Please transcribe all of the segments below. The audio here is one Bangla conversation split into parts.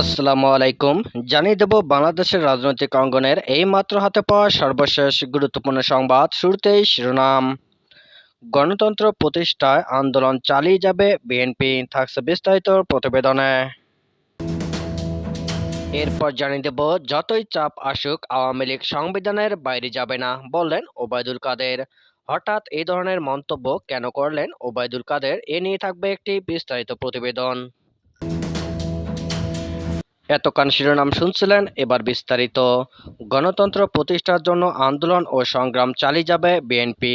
আসসালামু আলাইকুম। জানিয়ে দেব বাংলাদেশের রাজনৈতিক অঙ্গনের এই মাত্র হাতে পাওয়া সর্বশেষ গুরুত্বপূর্ণ সংবাদ শুরুতেই শিরোনাম। গণতন্ত্র প্রতিষ্ঠায় আন্দোলন চালিয়ে যাবে বিএনপি, থাকছে বিস্তারিত প্রতিবেদনে। এরপর জানিয়ে দেব, যতই চাপ আসুক, আওয়ামী লীগ সংবিধানের বাইরে যাবে না, বললেন ওবায়দুল কাদের। হঠাৎ এই ধরনের মন্তব্য কেন করলেন ওবায়দুল কাদের? এ নিয়ে থাকবে একটি বিস্তারিত প্রতিবেদন। এতক্ষণ শিরোনাম শুনছিলেন, এবার বিস্তারিত। গণতন্ত্র প্রতিষ্ঠার জন্য আন্দোলন ও সংগ্রাম চালিয়ে যাবে বিএনপি।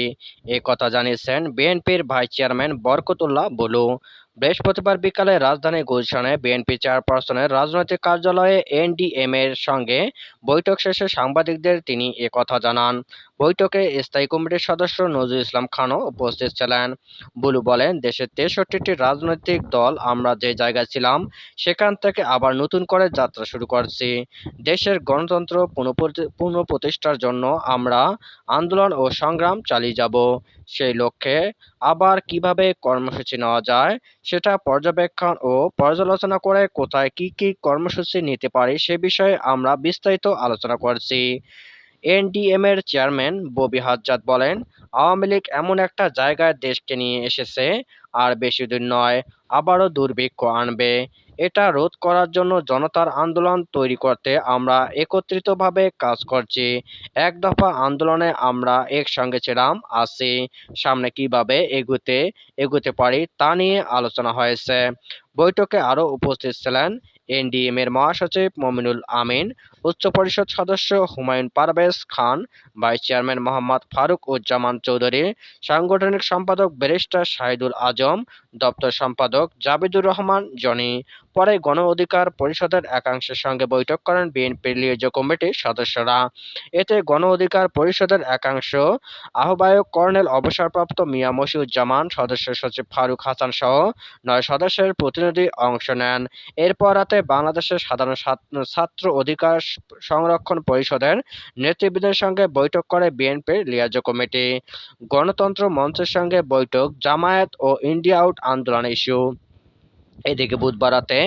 এ কথা জানিয়েছেন বিএনপির ভাইস চেয়ারম্যান বরকতুল্লাহ বলু। বৃহস্পতিবার বিকালে রাজধানী গুলশানে বিএনপি চেয়ারপারসনের রাজনৈতিক কার্যালয়ে এনডিএম এর সঙ্গে বৈঠক শেষে সাংবাদিকদের তিনি কথা জানান। বৈঠকে স্থায়ী কমিটির সদস্য নজরুল ইসলাম খানও উপস্থিত ছিলেন। বুলু বলেন, দেশের তেষট্টিটি রাজনৈতিক দল, আমরা যে জায়গায় ছিলাম, সেখান থেকে আবার নতুন করে যাত্রা শুরু করছি। দেশের গণতন্ত্র পুনঃপ্রতি- পুনঃপ্রতিষ্ঠার জন্য আমরা আন্দোলন ও সংগ্রাম চালিয়ে যাব। সেই লক্ষ্যে আবার কীভাবে কর্মসূচি নেওয়া যায়, সেটা পর্যবেক্ষণ ও পর্যালোচনা করে কোথায় কি কি কর্মসূচি নিতে পারি, সে বিষয়ে আমরা বিস্তারিত আলোচনা করছি। এনডিএম এর চেয়ারম্যান ববি হাজ্জাদ বলেন, আওয়ামী লীগ এমন একটা জায়গায় দেশকে নিয়ে এসেছে, আর বেশি দিন নয়, আবারও দুর্ভিক্ষ আনবে। এটা রোধ করার জন্য জনতার আন্দোলন তৈরি করতে আমরা একত্রিতভাবে কাজ করছি। এক দফা আন্দোলনে আমরা একসঙ্গে ছিলাম, আছি, সামনে কীভাবে এগুতে এগুতে পারি তা নিয়ে আলোচনা হয়েছে। বৈঠকে আরও উপস্থিত ছিলেন এনডিএম এর মহাসচিব মমিনুল আমিন উচ্চ পরিষদ সদস্য হুমায়ুন পারভেজ খান, ভাইস চেয়ারম্যান মোহাম্মদ ফারুক উজ্জামান চৌধুরী, সাংগঠনিক সম্পাদক ব্যারিস্টার শাহিদুল আজম, দপ্তর সম্পাদক জাবিদুর রহমান, জনি। পরে গণ অধিকার পরিষদের একাংশের সঙ্গে বৈঠক করেন বিএনপির লিয়েজ কমিটির সদস্যরা। এতে গণ অধিকার পরিষদের একাংশ আহ্বায়ক কর্নেল অবসরপ্রাপ্ত মিয়া মশিউজ্জামান, সদস্য সচিব ফারুক হাসান সহ নয় সদস্যের প্রতিনিধি অংশ নেন। এরপর রাতে বাংলাদেশের সাধারণ ছাত্র অধিকার সংরক্ষণ পরিষদের নেতৃবৃন্দের সঙ্গে বৈঠক করে বিএনপির লিয়াজো কমিটি। গণতন্ত্র মঞ্চের সঙ্গে বৈঠক, জামায়াত ও ইন্ডিয়া আউট আন্দোলন ইস্যু। এদিকে বুধবার রাতে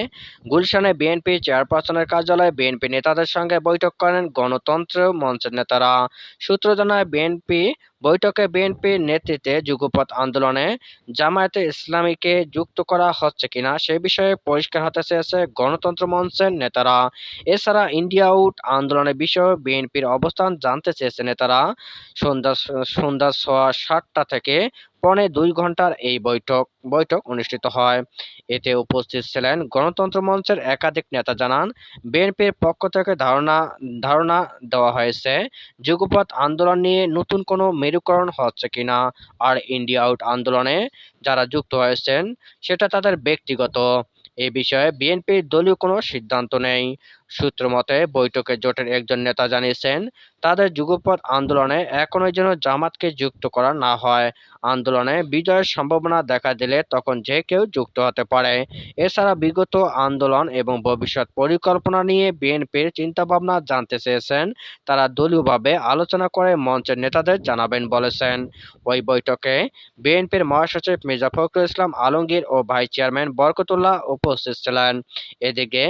গুলশানে বিএনপি চেয়ারপারসনের কার্যালয়ে বিএনপি নেতাদের সঙ্গে বৈঠক করেন গণতন্ত্র মঞ্চের নেতারা। সূত্র জানায়, বিএনপি বৈঠকে বিএনপির নেতৃত্বে যুগপৎ আন্দোলনে জামায়াতে ইসলামীকে যুক্ত করা হচ্ছে কিনা সে বিষয়ে পরিষ্কার হতে চেয়েছে গণতন্ত্র মঞ্চের নেতারা। এছাড়া ইন্ডিয়া আউট আন্দোলনের বিষয়ে বিএনপির অবস্থান জানতে চেয়েছে নেতারা। সন্ধ্যা সন্ধ্যা সোয়া সাতটা থেকে পৌনে দুই ঘণ্টার এই বৈঠক বৈঠক অনুষ্ঠিত হয়। এতে উপস্থিত ছিলেন গণতন্ত্র মঞ্চের একাধিক নেতা জানান, বিএনপির পক্ষ থেকে ধারণা ধারণা দেওয়া হয়েছে, যুগপৎ আন্দোলন নিয়ে নতুন কোনো মেরুকরণ হচ্ছে কিনা আর ইন্ডিয়া আউট আন্দোলনে যারা যুক্ত হয়েছেন, সেটা তাদের ব্যক্তিগত। এ বিষয়ে বিএনপির দলীয় কোনো সিদ্ধান্ত নেই। সূত্র মতে, বৈঠকে জোটের একজন নেতা জানিয়েছেন, তাদের যুগপৎ আন্দোলনে এখনই যেন জামাতকে যুক্ত করা না হয়। আন্দোলনে বিজয়ের সম্ভাবনা দেখা দিলে তখন যে কেউ যুক্ত হতে পারে। এছাড়া বিগত আন্দোলন এবং ভবিষ্যৎ পরিকল্পনা নিয়ে বিএনপির চিন্তাভাবনা জানতে চেয়েছেন। তারা দলীয়ভাবে আলোচনা করে মঞ্চের নেতাদের জানাবেন বলেছেন। ওই বৈঠকে বিএনপির মহাসচিব মির্জা ফখরুল ইসলাম আলমগীর ও ভাইস চেয়ারম্যান বরকতুল্লাহ উপস্থিত ছিলেন। এদিকে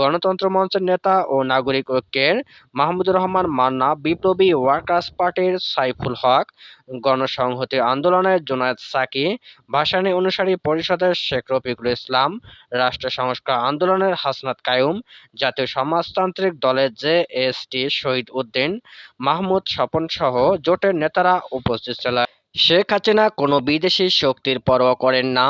গণতন্ত্র মঞ্চের নেতা ও নাগরিক ঐক্যের মাহমুদুর রহমান মান্না বিপ্লবী ওয়ার্কার্স পার্টির সাইফুল হক, গণসংহতি আন্দোলনের জোনায়েদ সাকি, ভাসানী অনুসারী পরিষদের শেখ রফিকুল ইসলাম, রাষ্ট্র সংস্কার আন্দোলনের হাসনাত কায়ুম, জাতীয় সমাজতান্ত্রিক দলের জেএসটি শহীদ উদ্দিন, মাহমুদ স্বপন সহ জোটের নেতারা উপস্থিত ছিলেন। শেখ হাসিনা কোনো বিদেশি শক্তির পরোয়া করেন না,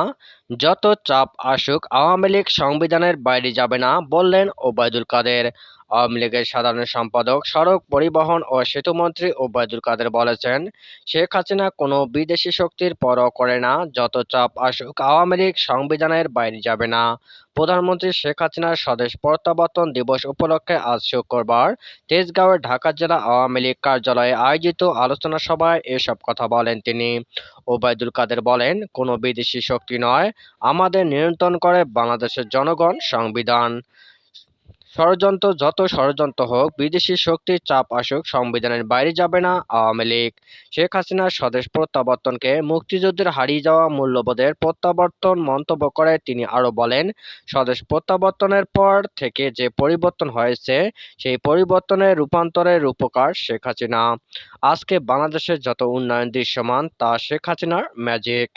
যত চাপ আসুক আওয়ামী লীগ সংবিধানের বাইরে যাবে না বললেন ওবায়দুল কাদের। আওয়ামী লীগের সাধারণ সম্পাদক, সড়ক পরিবহন ও সেতুমন্ত্রী ওবায়দুল কাদের বলেছেন, শেখ হাসিনা কোনো বিদেশি শক্তির পরোয়া করে না, যত চাপ আসুক আওয়ামী লীগ সংবিধানের বাইরে যাবে না। প্রধানমন্ত্রী শেখ হাসিনার স্বদেশ প্রত্যাবর্তন দিবস উপলক্ষে আজ শুক্রবার তেজগাঁওয়ের ঢাকা জেলা আওয়ামী লীগ কার্যালয়ে আয়োজিত আলোচনা সভায় এসব কথা বলেন তিনি। ওবায়দুল কাদের বলেন, কোনো বিদেশি শক্তি নয়, আমাদের নিয়ন্ত্রণ করে বাংলাদেশের জনগণ সংবিধান। ষড়যন্ত্র যত ষড়যন্ত্র হোক, বিদেশি শক্তির চাপ আসুক, সংবিধানের বাইরে যাবে না আওয়ামী লীগ। শেখ হাসিনার স্বদেশ প্রত্যাবর্তনকে মুক্তিযুদ্ধের হারিয়ে যাওয়া মূল্যবোধের প্রত্যাবর্তন মন্তব্য করে তিনি আরও বলেন, স্বদেশ প্রত্যাবর্তনের পর থেকে যে পরিবর্তন হয়েছে, সেই পরিবর্তনের রূপান্তরের রূপকার শেখ হাসিনা। আজকে বাংলাদেশের যত উন্নয়ন দৃশ্যমান, তা শেখ হাসিনার ম্যাজিক